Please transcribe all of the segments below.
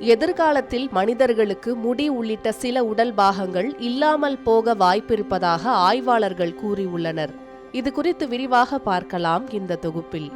எதிர்காலத்தில் மனிதர்களுக்கு முடி உள்ளிட்ட சில உடல் பாகங்கள் இல்லாமல் போக வாய்ப்பிருப்பதாக ஆய்வாளர்கள் கூறியுள்ளனர். இது குறித்து விரிவாக பார்க்கலாம் இந்த தொகுப்பில்.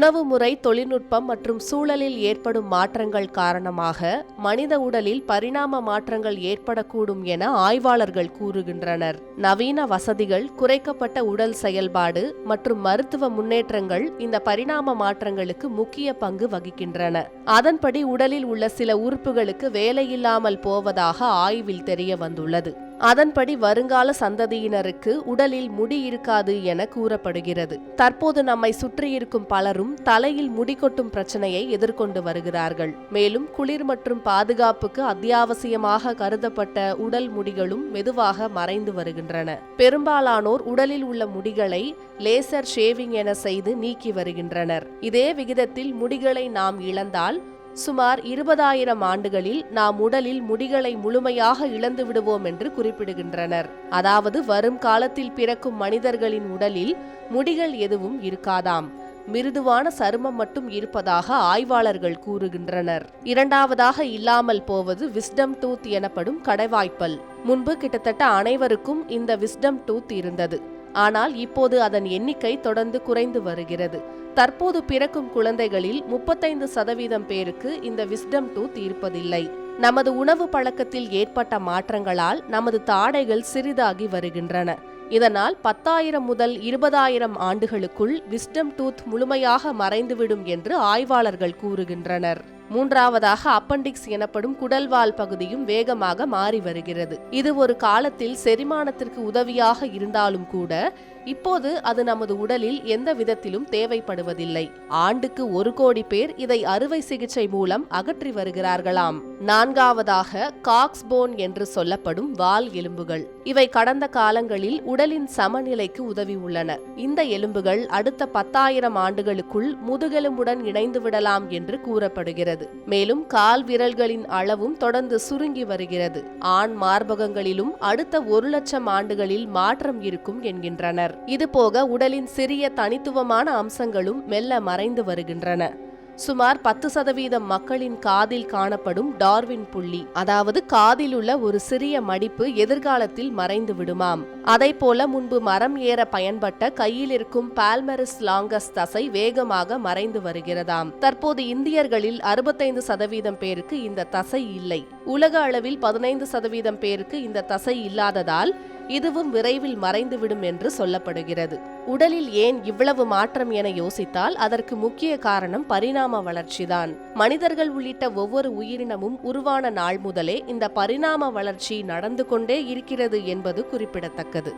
உணவு முறை தொழில்நுட்பம் மற்றும் சூழலில் ஏற்படும் மாற்றங்கள் காரணமாக மனித உடலில் பரிணாம மாற்றங்கள் ஏற்படக்கூடும் என ஆய்வாளர்கள் கூறுகின்றனர். நவீன வசதிகள் குறைக்கப்பட்ட உடல் செயல்பாடு மற்றும் மருத்துவ முன்னேற்றங்கள் இந்த பரிணாம மாற்றங்களுக்கு முக்கிய பங்கு வகிக்கின்றன. அதன்படி உடலில் உள்ள சில உறுப்புகளுக்கு வேலையில்லாமல் போவதாக ஆய்வில் தெரிய வந்துள்ளது அதன்படி வருங்கால சந்ததியினருக்கு உடலில் முடி இருக்காது என கூறப்படுகிறது. தற்போது நம்மை சுற்றியிருக்கும் பலரும் தலையில் முடி கொட்டும் பிரச்சனையை எதிர்கொண்டு வருகிறார்கள். மேலும் குளிர் மற்றும் பாதுகாப்புக்கு அத்தியாவசியமாக கருதப்பட்ட உடல் முடிகளும் மெதுவாக மறைந்து வருகின்றன. பெரும்பாலானோர் உடலில் உள்ள முடிகளை லேசர் ஷேவிங் என செய்து நீக்கி வருகின்றனர். இதே விகிதத்தில் முடிகளை நாம் இழந்தால் சுமார் இருபதாயிரம் ஆண்டுகளில் நாம் உடலில் முடிகளை முழுமையாக இழந்து விடுவோம் என்று குறிப்பிடுகின்றனர். அதாவது வரும் காலத்தில் பிறக்கும் மனிதர்களின் உடலில் முடிகள் எதுவும் இருக்காதாம். மிருதுவான சருமம் மட்டும் இருப்பதாக ஆய்வாளர்கள் கூறுகின்றனர். இரண்டாவதாக இல்லாமல் போவது விஸ்டம் டூத் எனப்படும் கடைவாய்ப்பல் முன்பு கிட்டத்தட்ட அனைவருக்கும் இந்த விஸ்டம் டூத் இருந்தது. ஆனால் இப்போது அதன் எண்ணிக்கை தொடர்ந்து குறைந்து வருகிறது. தற்போது பிறக்கும் குழந்தைகளில் முப்பத்தைந்து சதவீதம் பேருக்கு இந்த விஸ்டம் டூத் இருப்பதில்லை. நமது உணவு பழக்கத்தில் ஏற்பட்ட மாற்றங்களால் நமது தாடைகள் சிறிதாகி வருகின்றன. இதனால் பத்தாயிரம் முதல் இருபதாயிரம் ஆண்டுகளுக்குள் விஸ்டம் டூத் முழுமையாக மறைந்துவிடும் என்று ஆய்வாளர்கள் கூறுகின்றனர். மூன்றாவதாக அப்பண்டிக்ஸ் எனப்படும் குடல்வால் பகுதியும் வேகமாக மாறி வருகிறது. இது ஒரு காலத்தில் செரிமானத்திற்கு உதவியாக இருந்தாலும் கூட இப்போது அது நமது உடலில் எந்த விதத்திலும் தேவைப்படுவதில்லை. ஆண்டுக்கு ஒரு கோடி பேர் இதை அறுவை சிகிச்சை மூலம் அகற்றி வருகிறார்களாம். நான்காவதாக காக்ஸ்போன் என்று சொல்லப்படும் வால் எலும்புகள். இவை கடந்த காலங்களில் உடலின் சமநிலைக்கு உதவி உள்ளன. இந்த எலும்புகள் அடுத்த பத்தாயிரம் ஆண்டுகளுக்குள் முதுகெலும்புடன் இணைந்து விடலாம் என்று கூறப்படுகிறது. மேலும் கால் விரல்களின் அளவும் தொடர்ந்து சுருங்கி வருகிறது. ஆண் மார்பகங்களிலும் அடுத்த ஒரு லட்சம் ஆண்டுகளில் மாற்றம் இருக்கும் என்கின்றனர். இதுபோக உடலின் சிறிய தனித்துவமான அம்சங்களும் மெல்ல மறைந்து வருகின்றன. சுமார் பத்து சதவீதம் மக்களின் காதில் காணப்படும் டார்வின் புள்ளி. அதாவது காதில் உள்ள ஒரு சிறிய மடிப்பு எதிர்காலத்தில் மறைந்து விடுமாம். அதை போல முன்பு மரம் ஏற பயன்பட்ட கையில் இருக்கும் பால்மரிஸ் லாங்கஸ் தசை வேகமாக மறைந்து வருகிறதாம். தற்போது இந்தியர்களில் அறுபத்தைந்து சதவீதம் பேருக்கு இந்த தசை இல்லை. உலக அளவில் பதினைந்து சதவீதம் பேருக்கு இந்த தசை இல்லாததால் இதுவும் விரைவில் மறைந்துவிடும் என்று சொல்லப்படுகிறது. உடலில் ஏன் இவ்வளவு மாற்றம் என யோசித்தால் அதற்கு முக்கிய காரணம் பரிணாம வளர்ச்சிதான். மனிதர்கள் உள்ளிட்ட ஒவ்வொரு உயிரினமும் உருவான நாள் முதலே இந்த பரிணாம வளர்ச்சி நடந்து கொண்டே இருக்கிறது என்பது குறிப்பிடத்தக்கது.